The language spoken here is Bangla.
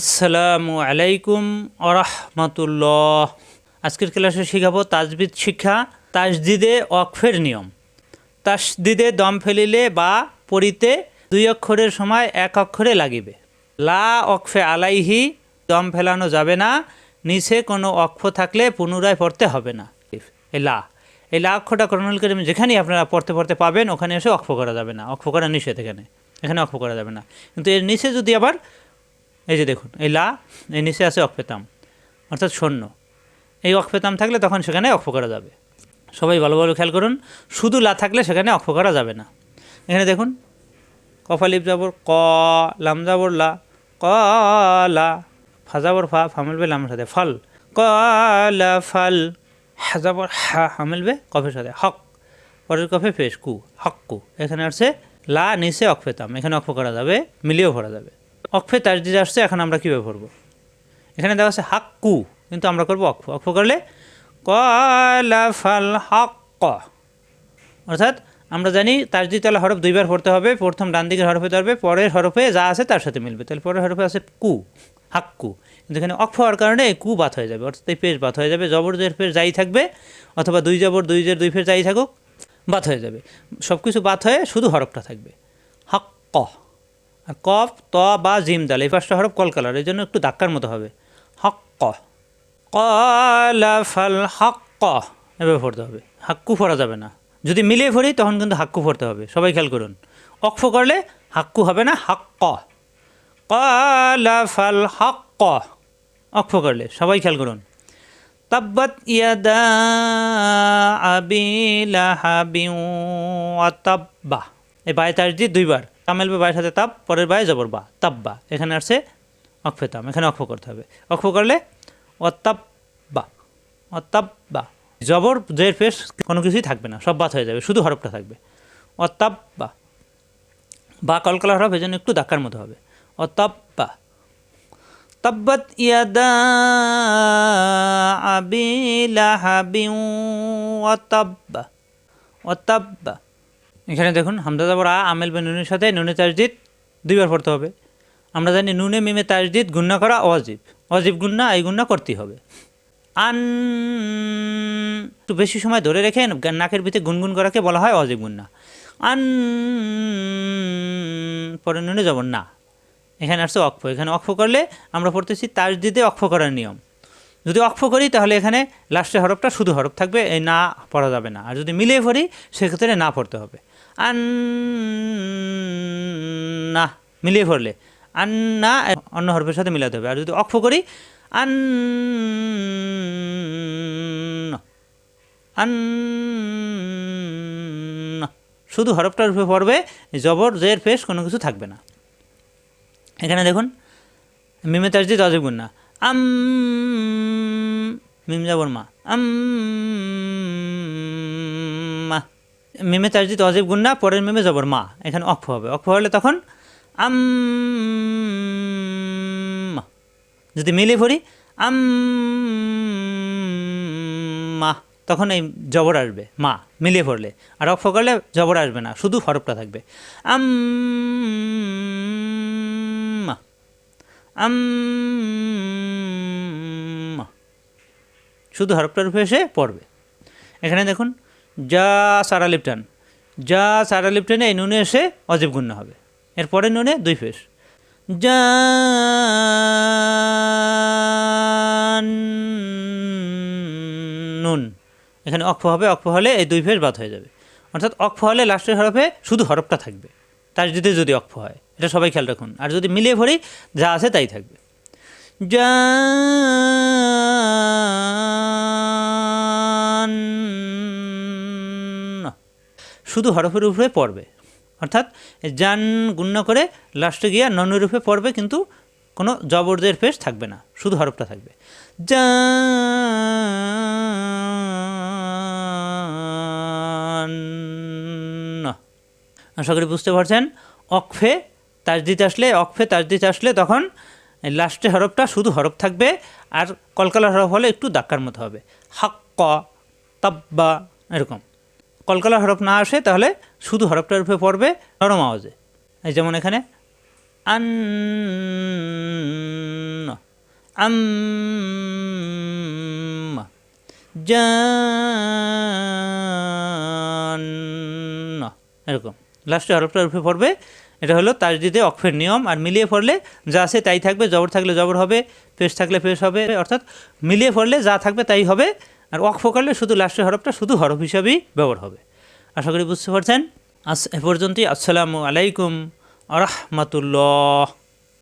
আসসালামু আলাইকুম আরহামতুল্লাহ আজকের ক্লাসে শিখাবো তাজবিদ শিক্ষা তাসদিদে অক্ষের নিয়ম। তাসদিদে দম ফেলিলে বা পড়িতে দুই অক্ষরের সময় এক অক্ষরে লাগিবে। লা অক্ষে আলাইহি, দম ফেলানো যাবে না, নিচে কোনো অক্ষ থাকলে পুনরায় পড়তে হবে না। এই লা এই লা অক্ষটা করণুল করিম যেখানেই আপনারা পড়তে পড়তে পাবেন, ওখানে এসে অক্ষ করা যাবে না। অক্ষ করা নিষেধ এখানে এখানে অক্ষ করা যাবে না। কিন্তু এর নিচে যদি আবার এই যে দেখুন, এই লা, এই নিচে আছে অক্ষেতাম, অর্থাৎ শূন্য। এই অক্ষেতাম থাকলে তখন সেখানে অক্ষ করা যাবে। সবাই ভালোভাবে খেয়াল করুন, শুধু লা থাকলে সেখানে অক্ষ করা যাবে না। এখানে দেখুন কফালিপ যাবর ক, লাম যাবর লা, ক, লা, ফা যাবর ফা ফা মিলবে লামের সাথে, ফল, ক, লা, ফল, হা যাবর হা হা মিলবে কফের সাথে, হক, পরের কফে ফেস, কু, হক, কু। এখানে আসছে লা, নিচে অক্ষেতাম, এখানে অক্ষ করা যাবে, মিলিয়েও ভরা যাবে। অক্ষে তাজদিদ আসছে, এখন আমরা কীভাবে পড়ব? এখানে দেওয়া আছে হাক্কু, কিন্তু আমরা করব অক্ষ। অক্ষ করলে কলা ফাল হক অর্থাৎ আমরা জানি তাজদিদওয়ালা হরফ দুইবার পড়তে হবে, প্রথম ডান দিকের হরফে ধরবে, পরের হরফে যা আছে তার সাথে মিলবে। তাহলে পরের হরফে আছে কু, হাক্কু। কিন্তু এখানে অক্ষ হওয়ার কারণে কু বাত হয়ে যাবে, অর্থাৎ এই পেশ বাত হয়ে যাবে। জবর জের ফের যাই থাকবে, অথবা দুই জবর, দুই জের, দুই ফের যাই থাকুক বাত হয়ে যাবে। সব কিছু বাত হয়ে শুধু হরফটা থাকবে। হাক্ক। কফ, ত, বা জিম দাল এই পাঁচটা হরফ কলকালার, এই জন্য একটু ধাক্কার মতো হবে। হক্ক। কলা ফাল হক্ক। এভাবে পড়তে হবে। হাক্কু পড়া যাবে না। যদি মিলিয়ে পড়ি, তখন কিন্তু হাক্কু পড়তে হবে। সবাই খেয়াল করুন। অক্ষ করলে হাক্কু হবে না, হাক্ক। কলা ফাল হক্ক। অক্ষ করলে, সবাই খেয়াল করুন। তাব্বাত ইয়াদা আবি লাহাবি তাব্বা। এই তাজদি দুইবার। তামেলবে বায়ের সাথে তাপ, পরের বায়ে জবর বা তাব্বা এখানে আসছে অক্ষেতাম এখানে অক্ষ করতে হবে। অক্ষ করলে অতাব্বা অতাব্বা জবর, জের পেশ কোনো কিছুই থাকবে না, সব বাত হয়ে যাবে, শুধু হরফটা থাকবে। অতাব্বা বা। কলকলা হরফ এই জন্য একটু ধাক্কার মতো হবে। অতাব্বা তাব্বাত ইয়াদা আবি লাহাবি ওয়াতাব্বা ওয়াতাব্বা। এখানে দেখুন হামদা যাবর আ আমেল বে নুনের সাথে নুনে তাজদিদ দুইবার পড়তে হবে। আমরা জানি নুনে মিমে তাজদিদ গুন্না করা অজীব। অজীব গুন্না, এই গুন্না করতেই হবে। আন একটু বেশি সময় ধরে রেখে নাকের ভিতরে গুনগুন করাকে বলা হয় অজীব গুন্না। আন পরে নুনে যাব, না। এখানে আসছে অক্ষ। এখানে অক্ষ করলে আমরা পড়তেছি তাজদিদে অক্ষ করার নিয়ম। যদি অক্ষ করি, তাহলে এখানে লাস্টের হরফটা শুধু হরফ থাকবে, এই না পড়া যাবে না। আর যদি মিলিয়ে পড়ি, সেক্ষেত্রে না পড়তে হবে। আন না মিলিয়ে পড়লে। আন্না না অন্য হরফের সাথে মিলাতে হবে। আর যদি অক্ষ করি আন আন শুধু হরফটার রূপে পড়বে, জবর, জের, ফেস, কোনো কিছু থাকবে না। এখানে দেখুন, মিমে তাজদি অজীব গুন্না। আম, মিম যাবর মা। আম মিমে তাজদিদ অজীব গুন্না পরের মেমে জবর মা। এখানে অক্ষ হবে। অক্ষ হলে তখন আম যদি মিলে পড়ি, আম মা, তখন এই জবর আসবে, মা, মিলিয়ে পড়লে। আর অক্ষ করলে জবর আসবে না, শুধু হরফটা থাকবে। আম আম শুধু হরফটার উপরে এসে পড়বে। এখানে দেখুন যা সারা লিপটান। যা সারা লিপটানে এই নুনে এসে অজীব গুণ্য হবে। এরপরে নুনে দুই ফেস। যা নুন। এখানে অক্ষ হবে, অক্ষ হলে এই দুই ফেস বাদ হয়ে যাবে। অর্থাৎ অক্ষ হলে লাস্টের হরফে শুধু হরফটা থাকবে। তার যদি যদি অক্ষ হয়, এটা সবাই খেয়াল রাখুন। আর যদি মিলিয়ে ভরি, যা আছে তাই থাকবে। শুধু হরফের উপরে পড়বে। অর্থাৎ জান গুণ্য করে লাস্টে গিয়ে ননের রূপে পড়বে কিন্তু কোনো জবরদের পেশ থাকবে না, শুধু হরফটা থাকবে। জান। আশা করি বুঝতে পারছেন? অক্ষে তাজদিত আসলে, অক্ষে তাজদিত আসলে তখন লাস্টে হরফটা শুধু হরফ থাকবে আর কলকালা হরফ হলে একটু দাক্কার মতো হবে। হাক্ক, তাব্বা, এরকম। কলকালা হরফ না আসে, তাহলে শুধু হরফটার উপরে পড়বে নরম আওয়াজে। যেমন এখানে, আন, আম এরকম। লাস্টে হরফটা রূপে পড়বে, এটা হলো তার তাজদিদে অক্ষের নিয়ম, আর মিলিয়ে পড়লে যা আছে তাই থাকবে, জবর থাকলে জবর হবে, পেশ থাকলে পেশ হবে, অর্থাৎ মিলিয়ে পড়লে যা থাকবে তাই হবে আর ওয়াকফ করলে শুধু লাস্টের হরফটা শুধু হরফ হিসাবেই ব্যবহার হবে। আশা করি বুঝতে পারছেন? আস এ পর্যন্তই। আসসালামু আলাইকুম রহমতুল্লাহ।